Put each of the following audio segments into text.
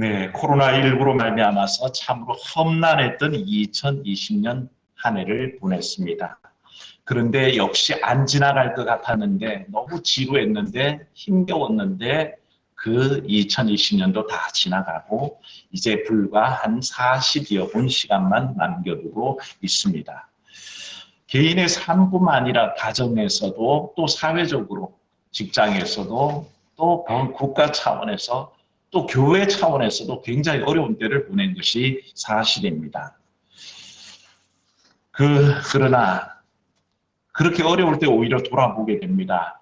네, 코로나19로 말미암아서 참으로 험난했던 2020년 한 해를 보냈습니다. 그런데 역시 안 지나갈 것 같았는데 너무 지루했는데 힘겨웠는데 그 2020년도 다 지나가고 이제 불과 한 40여 분 시간만 남겨두고 있습니다. 개인의 삶뿐만 아니라 가정에서도 또 사회적으로 직장에서도 또 국가 차원에서 또 교회 차원에서도 굉장히 어려운 때를 보낸 것이 사실입니다. 그, 그러나 그렇게 어려울 때 오히려 돌아보게 됩니다.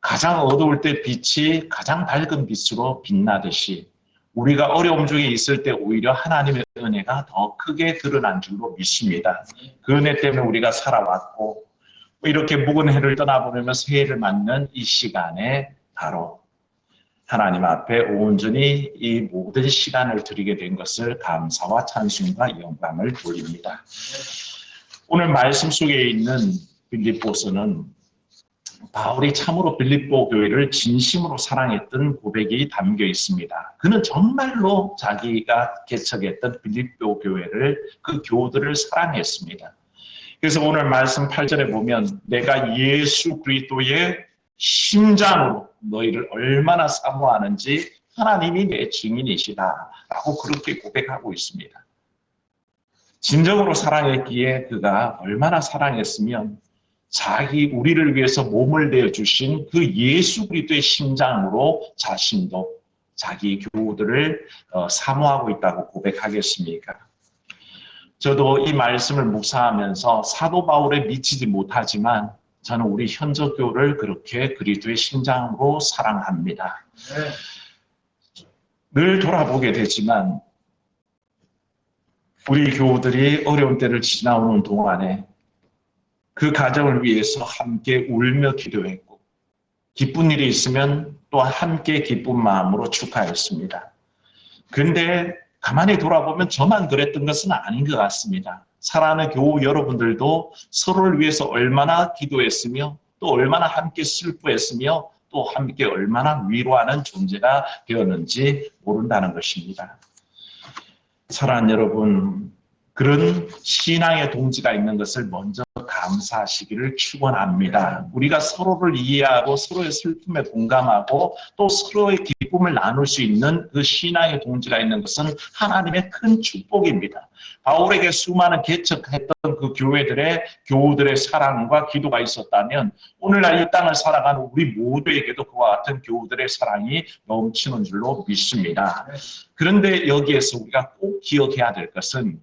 가장 어두울 때 빛이 가장 밝은 빛으로 빛나듯이 우리가 어려움 중에 있을 때 오히려 하나님의 은혜가 더 크게 드러난 줄로 믿습니다. 그 은혜 때문에 우리가 살아왔고 이렇게 묵은 해를 떠나보내며 새해를 맞는 이 시간에 바로 하나님 앞에 온전히 이 모든 시간을 드리게 된 것을 감사와 찬송과 영광을 돌립니다. 오늘 말씀 속에 있는 빌립보서는 바울이 참으로 빌립보 교회를 진심으로 사랑했던 고백이 담겨 있습니다. 그는 정말로 자기가 개척했던 빌립보 교회를 그 교우들을 사랑했습니다. 그래서 오늘 말씀 8절에 보면 내가 예수 그리스도의 심장으로 너희를 얼마나 사모하는지 하나님이 내 증인이시다 라고 그렇게 고백하고 있습니다. 진정으로 사랑했기에 그가 얼마나 사랑했으면 자기 우리를 위해서 몸을 내어 주신 그 예수 그리스도의 심장으로 자신도 자기 교우들을 어, 사모하고 있다고 고백하겠습니까? 저도 이 말씀을 묵상하면서 사도 바울에 미치지 못하지만 저는 우리 현저교를 그렇게 그리스도의 심장으로 사랑합니다. 늘 돌아보게 되지만 우리 교우들이 어려운 때를 지나오는 동안에 그 가정을 위해서 함께 울며 기도했고 기쁜 일이 있으면 또 함께 기쁜 마음으로 축하했습니다. 그런데 가만히 돌아보면 저만 그랬던 것은 아닌 것 같습니다. 사랑하는 교우 여러분들도 서로를 위해서 얼마나 기도했으며 또 얼마나 함께 슬퍼했으며 또 함께 얼마나 위로하는 존재가 되었는지 모른다는 것입니다. 사랑하는 여러분, 그런 신앙의 동지가 있는 것을 먼저 감사하시기를 축원합니다. 우리가 서로를 이해하고 서로의 슬픔에 공감하고 또 서로의 기쁨을 나눌 수 있는 그 신앙의 동지가 있는 것은 하나님의 큰 축복입니다. 바울에게 수많은 개척했던 그 교회들의 교우들의 사랑과 기도가 있었다면 오늘날 이 땅을 살아가는 우리 모두에게도 그와 같은 교우들의 사랑이 넘치는 줄로 믿습니다. 그런데 여기에서 우리가 꼭 기억해야 될 것은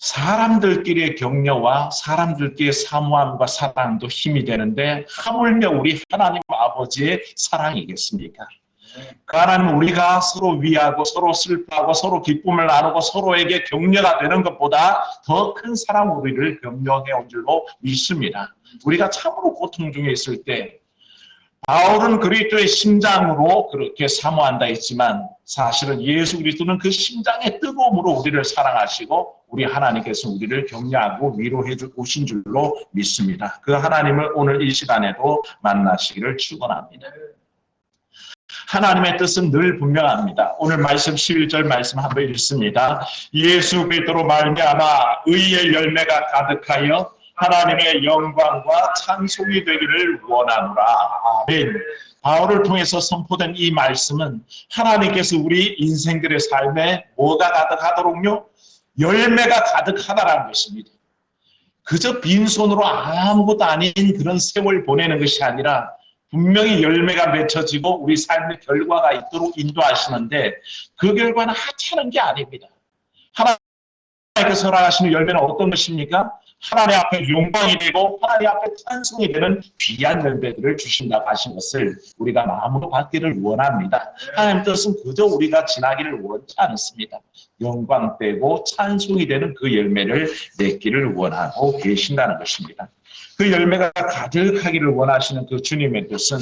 사람들끼리의 격려와 사람들끼리의 사모함과 사랑도 힘이 되는데 하물며 우리 하나님 아버지의 사랑이겠습니까? 그 하나님 우리가 서로 위하고 서로 슬퍼하고 서로 기쁨을 나누고 서로에게 격려가 되는 것보다 더 큰 사랑 우리를 격려해 온 줄로 믿습니다. 우리가 참으로 고통 중에 있을 때 바울은 그리스도의 심장으로 그렇게 사모한다 했지만 사실은 예수 그리스도는 그 심장의 뜨거움으로 우리를 사랑하시고 우리 하나님께서 우리를 격려하고 위로해 오신 줄로 믿습니다. 그 하나님을 오늘 이 시간에도 만나시기를 축원합니다. 하나님의 뜻은 늘 분명합니다. 오늘 말씀 11절 말씀 한번 읽습니다. 예수 그리스도로 말미암아 의의 열매가 가득하여 하나님의 영광과 찬송이 되기를 원하노라. 아멘. 바울을 통해서 선포된 이 말씀은 하나님께서 우리 인생들의 삶에 뭐가 가득하도록요? 열매가 가득하다라는 것입니다. 그저 빈손으로 아무것도 아닌 그런 세월 보내는 것이 아니라 분명히 열매가 맺혀지고 우리 삶의 결과가 있도록 인도하시는데 그 결과는 하찮은 게 아닙니다. 하나님께서 허락하시는 열매는 어떤 것입니까? 하나님 앞에 영광이 되고 하나님 앞에 찬송이 되는 귀한 열매들을 주신다고 하신 것을 우리가 마음으로 받기를 원합니다. 하나님 뜻은 그저 우리가 지나기를 원치 않습니다. 영광 되고 찬송이 되는 그 열매를 맺기를 원하고 계신다는 것입니다. 그 열매가 가득하기를 원하시는 그 주님의 뜻은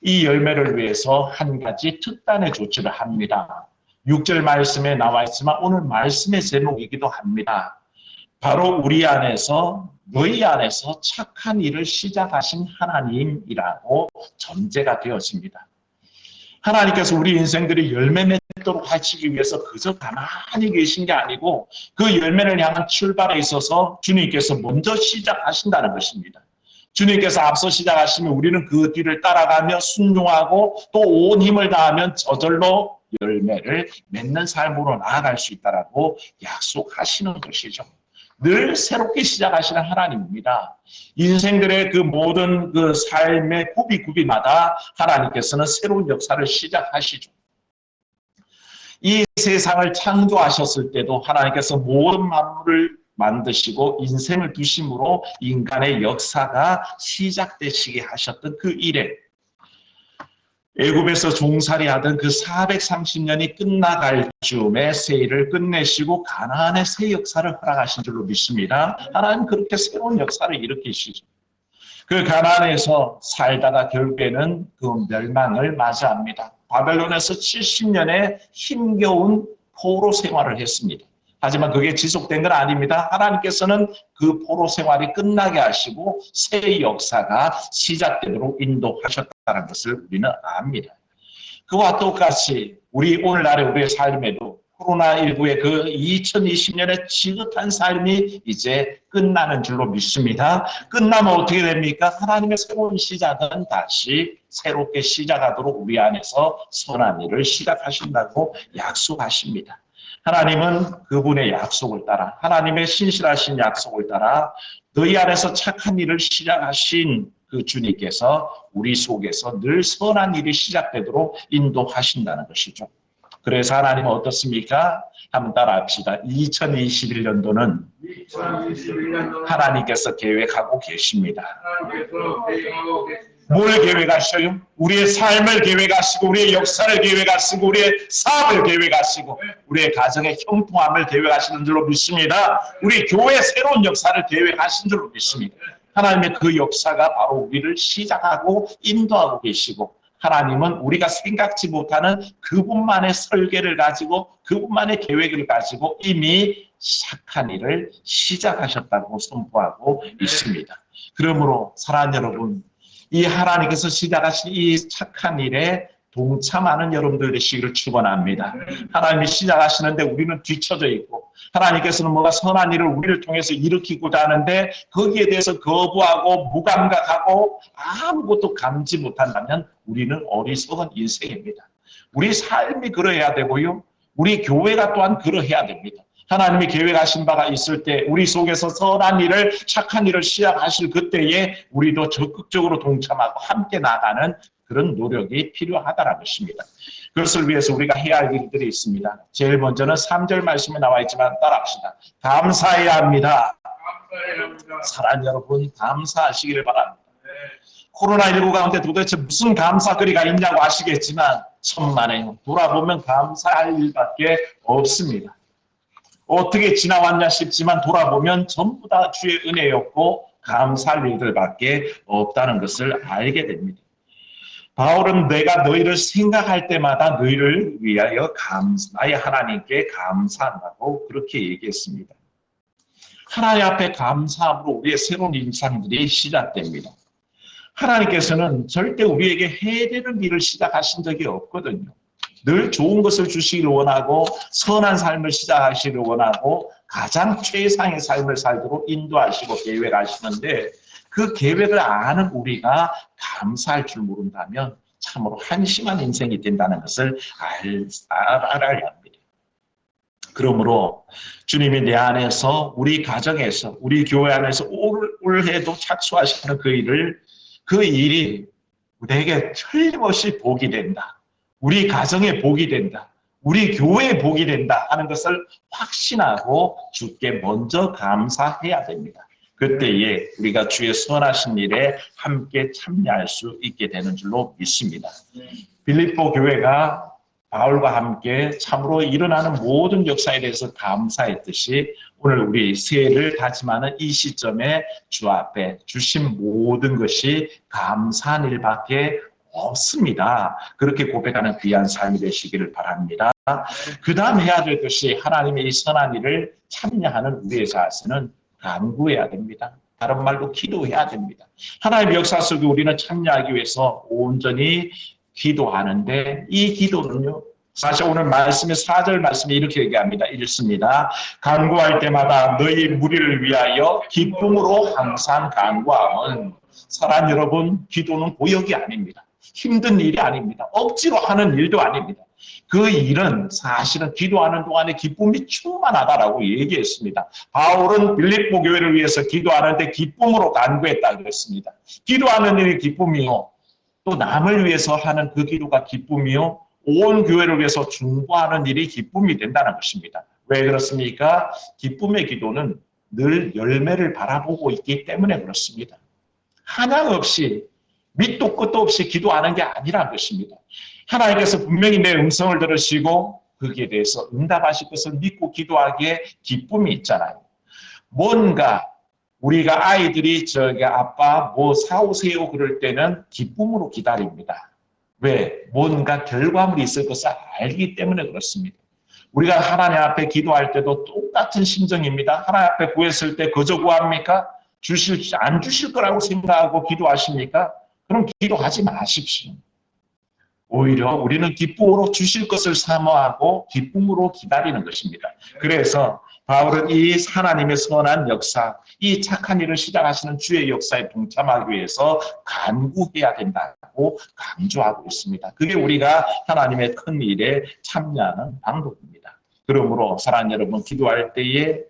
이 열매를 위해서 한 가지 특단의 조치를 합니다. 6절 말씀에 나와 있지만 오늘 말씀의 제목이기도 합니다. 바로 우리 안에서 너희 안에서 착한 일을 시작하신 하나님이라고 전제가 되었습니다. 하나님께서 우리 인생들이 열매 맺는 있도록 하시기 위해서 그저 가만히 계신 게 아니고 그 열매를 향한 출발에 있어서 주님께서 먼저 시작하신다는 것입니다. 주님께서 앞서 시작하시면 우리는 그 뒤를 따라가며 순종하고 또 온 힘을 다하면 저절로 열매를 맺는 삶으로 나아갈 수 있다라고 약속하시는 것이죠. 늘 새롭게 시작하시는 하나님입니다. 인생들의 그 모든 그 삶의 구비구비마다 하나님께서는 새로운 역사를 시작하시죠. 이 세상을 창조하셨을 때도 하나님께서 모든 만물을 만드시고 인생을 두심으로 인간의 역사가 시작되시게 하셨던 그 일에 애굽에서 종살이 하던 그 430년이 끝나갈 즈음에 새 일을 끝내시고 가나안의 새 역사를 허락하신 줄로 믿습니다. 하나님 그렇게 새로운 역사를 일으키시죠. 그 가나안에서 살다가 결국에는 그 멸망을 맞이합니다. 바벨론에서 70년의 힘겨운 포로 생활을 했습니다. 하지만 그게 지속된 건 아닙니다. 하나님께서는 그 포로 생활이 끝나게 하시고 새 역사가 시작되도록 인도하셨다 는 것을 우리는 압니다. 그와 똑같이 우리 오늘날의 우리의 삶에도 코로나19의 그 2020년의 지긋한 삶이 이제 끝나는 줄로 믿습니다. 끝나면 어떻게 됩니까? 하나님의 새로운 시작은 다시 새롭게 시작하도록 우리 안에서 선한 일을 시작하신다고 약속하십니다. 하나님은 그분의 약속을 따라 하나님의 신실하신 약속을 따라 너희 안에서 착한 일을 시작하신 그 주님께서 우리 속에서 늘 선한 일이 시작되도록 인도하신다는 것이죠. 그래서 하나님은 어떻습니까? 한번 따라 합시다. 2021년도는 2021년도 하나님께서 계획하고 계십니다. 하나님께서 계획하고 계십니다. 뭘 계획하셔요? 우리의 삶을 계획하시고 우리의 역사를 계획하시고 우리의 사업을 계획하시고 우리의 가정의 형통함을 계획하시는 줄로 믿습니다. 우리 교회 새로운 역사를 계획하신 줄로 믿습니다. 하나님의 그 역사가 바로 우리를 시작하고 인도하고 계시고 하나님은 우리가 생각지 못하는 그분만의 설계를 가지고 그분만의 계획을 가지고 이미 착한 일을 시작하셨다고 선포하고 있습니다. 그러므로 사랑하는 여러분 이 하나님께서 시작하신 이 착한 일에 동참하는 여러분들 되시기를 축원합니다. 하나님이 시작하시는데 우리는 뒤처져 있고 하나님께서는 뭔가 선한 일을 우리를 통해서 일으키고자 하는데 거기에 대해서 거부하고 무감각하고 아무것도 감지 못한다면 우리는 어리석은 인생입니다. 우리 삶이 그러해야 되고요. 우리 교회가 또한 그러해야 됩니다. 하나님이 계획하신 바가 있을 때 우리 속에서 선한 일을 착한 일을 시작하실 그때에 우리도 적극적으로 동참하고 함께 나가는 그런 노력이 필요하다는 것입니다. 그것을 위해서 우리가 해야 할 일들이 있습니다. 제일 먼저는 3절 말씀에 나와 있지만 따라합시다. 감사해야 합니다. 사랑 여러분 감사하시기를 바랍니다. 네. 코로나19 가운데 도대체 무슨 감사거리가 있냐고 아시겠지만 천만에요. 돌아보면 감사할 일밖에 없습니다. 어떻게 지나왔냐 싶지만 돌아보면 전부 다 주의 은혜였고 감사할 일들밖에 없다는 것을 알게 됩니다. 바울은 내가 너희를 생각할 때마다 너희를 위하여 감사, 나의 하나님께 감사한다고 그렇게 얘기했습니다. 하나님 앞에 감사함으로 우리의 새로운 인상들이 시작됩니다. 하나님께서는 절대 우리에게 해되는 일을 시작하신 적이 없거든요. 늘 좋은 것을 주시기를 원하고 선한 삶을 시작하시기를 원하고 가장 최상의 삶을 살도록 인도하시고 계획하시는데 그 계획을 아는 우리가 감사할 줄 모른다면 참으로 한심한 인생이 된다는 것을 알, 알, 알아야 합니다. 그러므로 주님이 내 안에서 우리 가정에서 우리 교회 안에서 올, 올해도 착수하시는 그 일을 그 일이 내게 틀림없이 복이 된다. 우리 가정에 복이 된다. 우리 교회에 복이 된다 하는 것을 확신하고 주께 먼저 감사해야 됩니다. 그때에 우리가 주의 선하신 일에 함께 참여할 수 있게 되는 줄로 믿습니다. 빌립보 교회가 바울과 함께 참으로 일어나는 모든 역사에 대해서 감사했듯이 오늘 우리 새해를 다짐하는 이 시점에 주 앞에 주신 모든 것이 감사한 일밖에 없습니다. 그렇게 고백하는 귀한 삶이 되시기를 바랍니다. 그 다음 해야 될 것이 하나님의 이 선한 일을 참여하는 우리의 자세는 간구해야 됩니다. 다른 말로 기도해야 됩니다. 하나님의 역사 속에 우리는 참여하기 위해서 온전히 기도하는데 이 기도는요. 사실 오늘 말씀의 4절 말씀에 이렇게 얘기합니다. 읽습니다. 간구할 때마다 너희 무리를 위하여 기쁨으로 항상 간구함은 사랑 여러분 기도는 고역이 아닙니다. 힘든 일이 아닙니다. 억지로 하는 일도 아닙니다. 그 일은 사실은 기도하는 동안에 기쁨이 충만하다라고 얘기했습니다. 바울은 빌립보 교회를 위해서 기도하는데 기쁨으로 간구했다 그랬습니다. 기도하는 일이 기쁨이요. 또 남을 위해서 하는 그 기도가 기쁨이요. 온 교회를 위해서 중보하는 일이 기쁨이 된다는 것입니다. 왜 그렇습니까? 기쁨의 기도는 늘 열매를 바라보고 있기 때문에 그렇습니다. 한양 없이 밑도 끝도 없이 기도하는 게 아니란 것입니다. 하나님께서 분명히 내 음성을 들으시고 거기에 대해서 응답하실 것을 믿고 기도하기에 기쁨이 있잖아요. 뭔가 우리가 아이들이 저기 아빠 뭐 사오세요 그럴 때는 기쁨으로 기다립니다. 왜? 뭔가 결과물이 있을 것을 알기 때문에 그렇습니다. 우리가 하나님 앞에 기도할 때도 똑같은 심정입니다. 하나님 앞에 구했을 때 거저 구합니까? 주실, 안 주실 거라고 생각하고 기도하십니까? 그럼 기도하지 마십시오. 오히려 우리는 기쁨으로 주실 것을 사모하고 기쁨으로 기다리는 것입니다. 그래서 바울은 이 하나님의 선한 역사, 이 착한 일을 시작하시는 주의 역사에 동참하기 위해서 간구해야 된다고 강조하고 있습니다. 그게 우리가 하나님의 큰 일에 참여하는 방법입니다. 그러므로 사랑하는 여러분 기도할 때에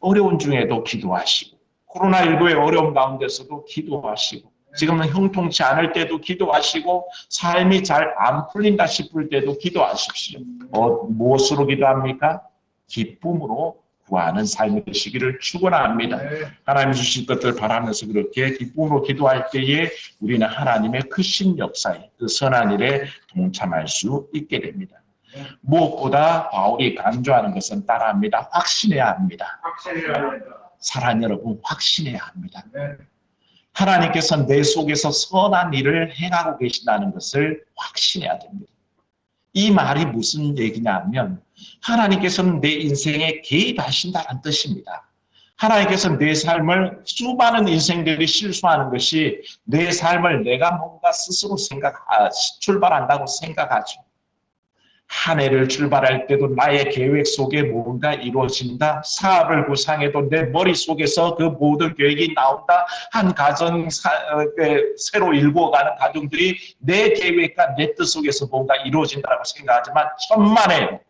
어려운 중에도 기도하시고 코로나19의 어려움 가운데서도 기도하시고 지금은 형통치 않을 때도 기도하시고 삶이 잘 안 풀린다 싶을 때도 기도하십시오. 어, 무엇으로 기도합니까? 기쁨으로 구하는 삶이 되시기를 축원합니다. 하나님 주실 것들 바라면서 그렇게 기쁨으로 기도할 때에 우리는 하나님의 크신 역사에 그 선한 일에 동참할 수 있게 됩니다. 무엇보다 바울이 강조하는 것은 따라합니다. 확신해야 합니다. 확실해야 합니다. 사랑 여러분 확신해야 합니다. 네. 하나님께서 내 속에서 선한 일을 행하고 계신다는 것을 확신해야 됩니다. 이 말이 무슨 얘기냐면 하나님께서는 내 인생에 개입하신다는 뜻입니다. 하나님께서 내 삶을 수많은 인생들이 실수하는 것이 내 삶을 내가 뭔가 스스로 생각, 아, 출발한다고 생각하죠. 한 해를 출발할 때도 나의 계획 속에 뭔가 이루어진다. 사업을 구상해도 내 머릿속에서 그 모든 계획이 나온다. 한 가정, 사, 어, 그 새로 일구어가는 가정들이 내 계획과 내 뜻 속에서 뭔가 이루어진다고 생각하지만 천만에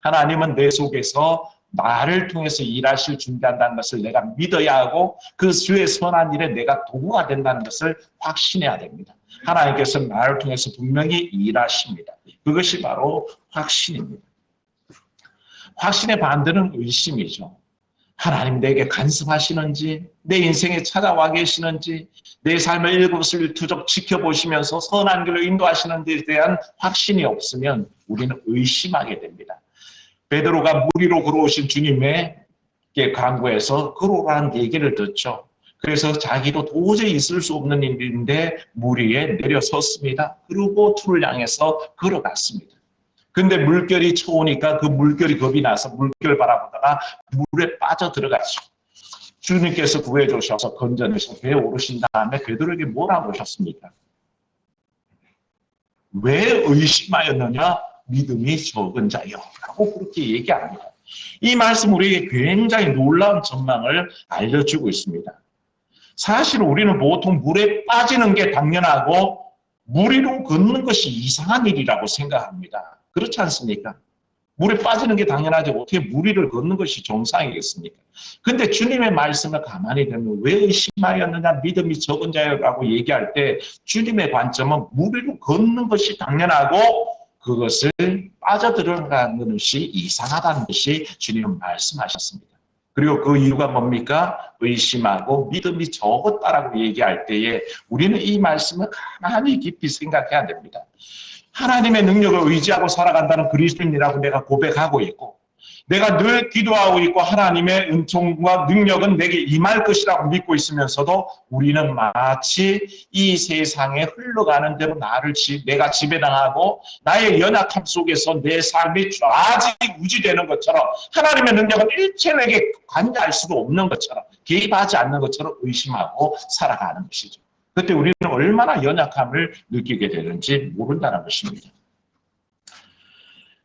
하나님은 내 속에서 나를 통해서 일하실 준비한다는 것을 내가 믿어야 하고 그 주의 선한 일에 내가 도구가 된다는 것을 확신해야 됩니다. 하나님께서 나를 통해서 분명히 일하십니다. 그것이 바로 확신입니다. 확신의 반대는 의심이죠. 하나님 내게 간섭하시는지, 내 인생에 찾아와 계시는지, 내 삶을 일곱슬투적 지켜보시면서 선한 길로 인도하시는 데 대한 확신이 없으면 우리는 의심하게 됩니다. 베드로가 무리로 걸어오신 주님의 강구에서 걸어오라는 얘기를 듣죠. 그래서 자기도 도저히 있을 수 없는 일인데 무리에 내려섰습니다. 그리고 tú를 향해서 걸어갔습니다. 근데 물결이 쳐오니까 그 물결이 겁이 나서 물결 바라보다가 물에 빠져 들어갔죠. 주님께서 구해 주셔서 건져내서 배에 오르신 다음에 베드로에게 뭐라고 하셨습니까? 왜 의심하였느냐? 믿음이 적은 자요. 라고 그렇게 얘기합니다. 이 말씀 우리에게 굉장히 놀라운 전망을 알려주고 있습니다. 사실 우리는 보통 물에 빠지는 게 당연하고 물 위로 걷는 것이 이상한 일이라고 생각합니다. 그렇지 않습니까? 물에 빠지는 게 당연하지 어떻게 물 위를 걷는 것이 정상이겠습니까? 근데 주님의 말씀을 가만히 들으면 왜 의심하였느냐 믿음이 적은 자여라고 얘기할 때 주님의 관점은 물 위로 걷는 것이 당연하고 그것을 빠져들어가는 것이 이상하다는 것이 주님은 말씀하셨습니다. 그리고 그 이유가 뭡니까? 의심하고 믿음이 적었다라고 얘기할 때에 우리는 이 말씀을 가만히 깊이 생각해야 됩니다. 하나님의 능력을 의지하고 살아간다는 그리스도인이라고 내가 고백하고 있고 내가 늘 기도하고 있고 하나님의 은총과 능력은 내게 임할 것이라고 믿고 있으면서도 우리는 마치 이 세상에 흘러가는 대로 나를 지, 내가 지배당하고 나의 연약함 속에서 내 삶이 아직 유지되는 것처럼 하나님의 능력은 일체 내게 관여할 수도 없는 것처럼 개입하지 않는 것처럼 의심하고 살아가는 것이죠. 그때 우리는 얼마나 연약함을 느끼게 되는지 모른다는 것입니다.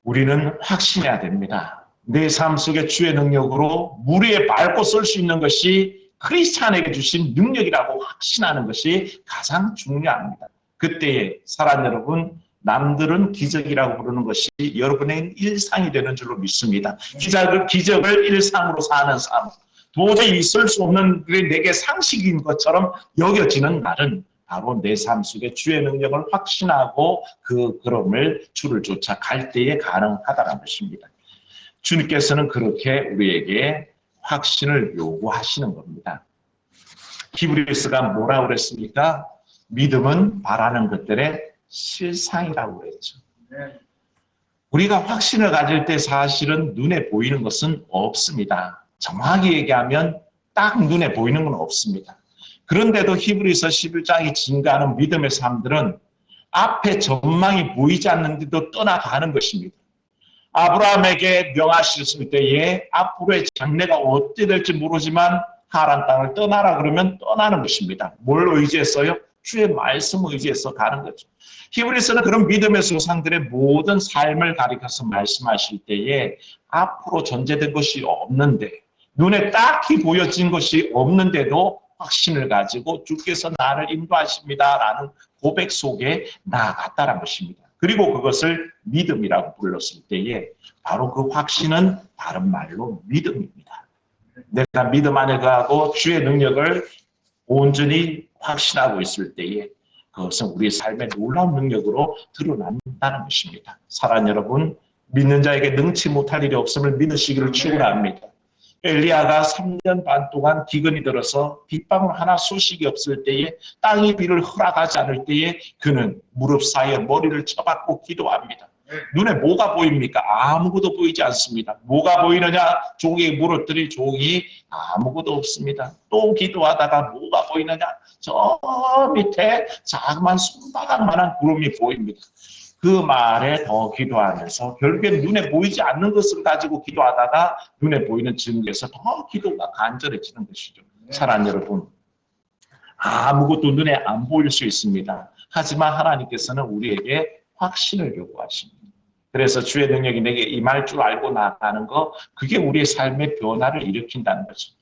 우리는 확신해야 됩니다. 내 삶 속에 주의 능력으로 물 위에 밟고 설수 있는 것이 크리스찬에게 주신 능력이라고 확신하는 것이 가장 중요합니다. 그때에 사람 여러분, 남들은 기적이라고 부르는 것이 여러분의 일상이 되는 줄로 믿습니다. 기적을, 기적을 일상으로 사는 삶, 도저히 있을 수 없는 게 내게 상식인 것처럼 여겨지는 날은 바로 내 삶 속에 주의 능력을 확신하고 그 걸음을 주를 쫓아 갈 때에 가능하다는 것입니다. 주님께서는 그렇게 우리에게 확신을 요구하시는 겁니다. 히브리스가 뭐라고 그랬습니까? 믿음은 바라는 것들의 실상이라고 그랬죠. 우리가 확신을 가질 때 사실은 눈에 보이는 것은 없습니다. 정확히 얘기하면 딱 눈에 보이는 건 없습니다. 그런데도 히브리서 11장이 증가하는 믿음의 삶들은 앞에 전망이 보이지 않는데도 떠나가는 것입니다. 아브라함에게 명하셨을 때에 앞으로의 장래가 어떻게 될지 모르지만 하란 땅을 떠나라 그러면 떠나는 것입니다. 뭘 의지했어요? 주의 말씀 의지해서 가는 거죠. 히브리서는 그런 믿음의 조상들의 모든 삶을 가리켜서 말씀하실 때에 앞으로 존재된 것이 없는데 눈에 딱히 보여진 것이 없는데도 확신을 가지고 주께서 나를 인도하십니다라는 고백 속에 나아갔다는 것입니다. 그리고 그것을 믿음이라고 불렀을 때에 바로 그 확신은 다른 말로 믿음입니다. 내가 믿음 안에 거하고 주의 능력을 온전히 확신하고 있을 때에 그것은 우리 삶의 놀라운 능력으로 드러난다는 것입니다. 사랑 여러분, 믿는 자에게 능치 못할 일이 없음을 믿으시기를 축원합니다. 엘리야가 3년 반 동안 기근이 들어서 빗방울 하나 소식이 없을 때에 땅이 비를 허락하지 않을 때에 그는 무릎 사이에 머리를 쳐박고 기도합니다. 눈에 뭐가 보입니까? 아무것도 보이지 않습니다. 뭐가 보이느냐? 종이 물었더니 종이 아무것도 없습니다. 또 기도하다가 뭐가 보이느냐? 저 밑에 자그만 손바닥만한 구름이 보입니다. 그 말에 더 기도하면서 결국엔 눈에 보이지 않는 것을 가지고 기도하다가 눈에 보이는 증거에서 더 기도가 간절해지는 것이죠. 사랑 여러분, 아무것도 눈에 안 보일 수 있습니다. 하지만 하나님께서는 우리에게 확신을 요구하십니다. 그래서 주의 능력이 내게 임할 줄 알고 나가는 거, 그게 우리의 삶의 변화를 일으킨다는 거죠.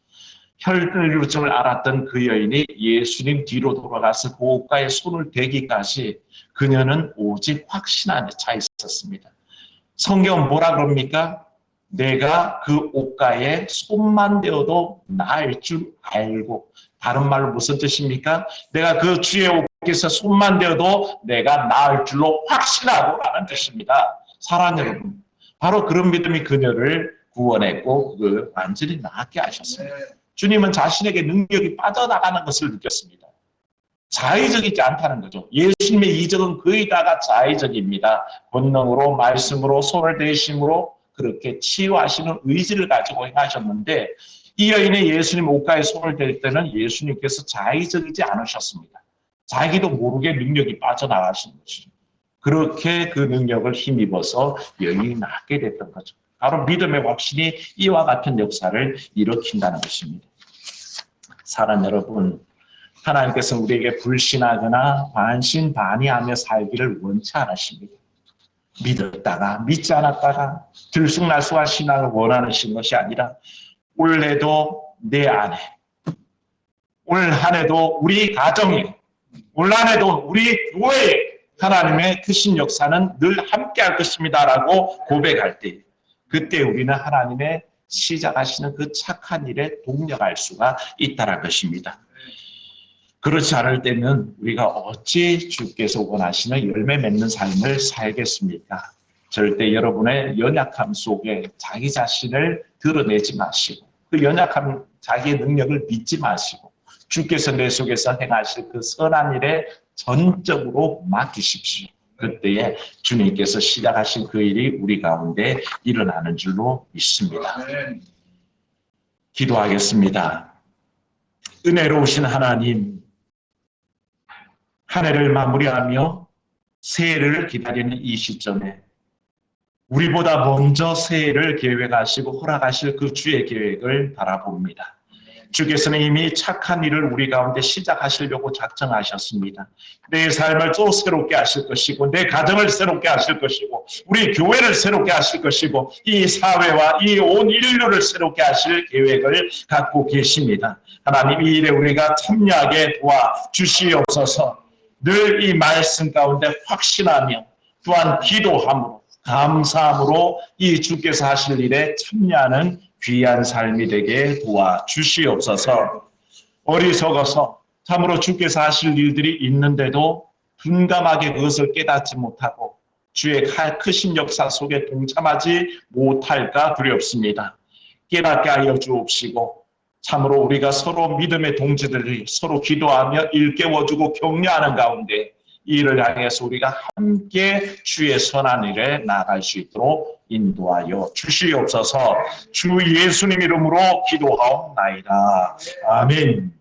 혈류증을 알았던 그 여인이 예수님 뒤로 돌아가서 그 옷가에 손을 대기까지 그녀는 오직 확신 안에 차 있었습니다. 성경은 뭐라 그럽니까? 내가 그 옷가에 손만 대어도 나을 줄 알고 다른 말로 무슨 뜻입니까? 내가 그 주의 옷께서 손만 대어도 내가 나을 줄로 확신하고 라는 뜻입니다. 사랑 여러분, 바로 그런 믿음이 그녀를 구원했고 그 완전히 낫게 하셨습니다. 주님은 자신에게 능력이 빠져나가는 것을 느꼈습니다. 자의적이지 않다는 거죠. 예수님의 이적은 거의 다가 자의적입니다. 본능으로, 말씀으로, 손을 대심으로 그렇게 치유하시는 의지를 가지고 행하셨는데 이 여인의 예수님 옷가에 손을 댈 때는 예수님께서 자의적이지 않으셨습니다. 자기도 모르게 능력이 빠져나가신 것이죠. 그렇게 그 능력을 힘입어서 여인이 낫게 됐던 거죠. 바로 믿음의 확신이 이와 같은 역사를 일으킨다는 것입니다. 사랑 여러분, 하나님께서 우리에게 불신하거나 반신반의하며 살기를 원치 않으십니다. 믿었다가 믿지 않았다가 들쑥날쑥한 신앙을 원하는 것이 아니라 올해도 내 안에 올 한 해도 우리 가정에 올 한 해도 우리 교회에 하나님의 크신 역사는 늘 함께 할 것입니다라고 고백할 때 그때 우리는 하나님의 시작하시는 그 착한 일에 동력할 수가 있다는 것입니다. 그렇지 않을 때는 우리가 어찌 주께서 원하시는 열매 맺는 삶을 살겠습니까? 절대 여러분의 연약함 속에 자기 자신을 드러내지 마시고 그 연약함 자기의 능력을 믿지 마시고 주께서 내 속에서 행하실 그 선한 일에 전적으로 맡기십시오. 그때에 주님께서 시작하신 그 일이 우리 가운데 일어나는 줄로 믿습니다. 기도하겠습니다. 은혜로우신 하나님, 한 해를 마무리하며 새해를 기다리는 이 시점에 우리보다 먼저 새해를 계획하시고 허락하실 그 주의 계획을 바라봅니다. 주께서는 이미 착한 일을 우리 가운데 시작하시려고 작정하셨습니다. 내 삶을 또 새롭게 하실 것이고 내 가정을 새롭게 하실 것이고 우리 교회를 새롭게 하실 것이고 이 사회와 이 온 인류를 새롭게 하실 계획을 갖고 계십니다. 하나님 이 일에 우리가 참여하게 도와 주시옵소서. 늘 이 말씀 가운데 확신하며 또한 기도함으로 감사함으로 이 주께서 하실 일에 참여하는 귀한 삶이 되게 도와 주시옵소서. 어리석어서 참으로 주께서 하실 일들이 있는데도 둔감하게 그것을 깨닫지 못하고 주의 크신 역사 속에 동참하지 못할까 두렵습니다. 깨닫게 하여 주옵시고 참으로 우리가 서로 믿음의 동지들이 서로 기도하며 일깨워주고 격려하는 가운데 이를 향해서 우리가 함께 주의 선한 일에 나아갈 수 있도록 인도하여 주시옵소서 주 예수님 이름으로 기도하옵나이다. 아멘.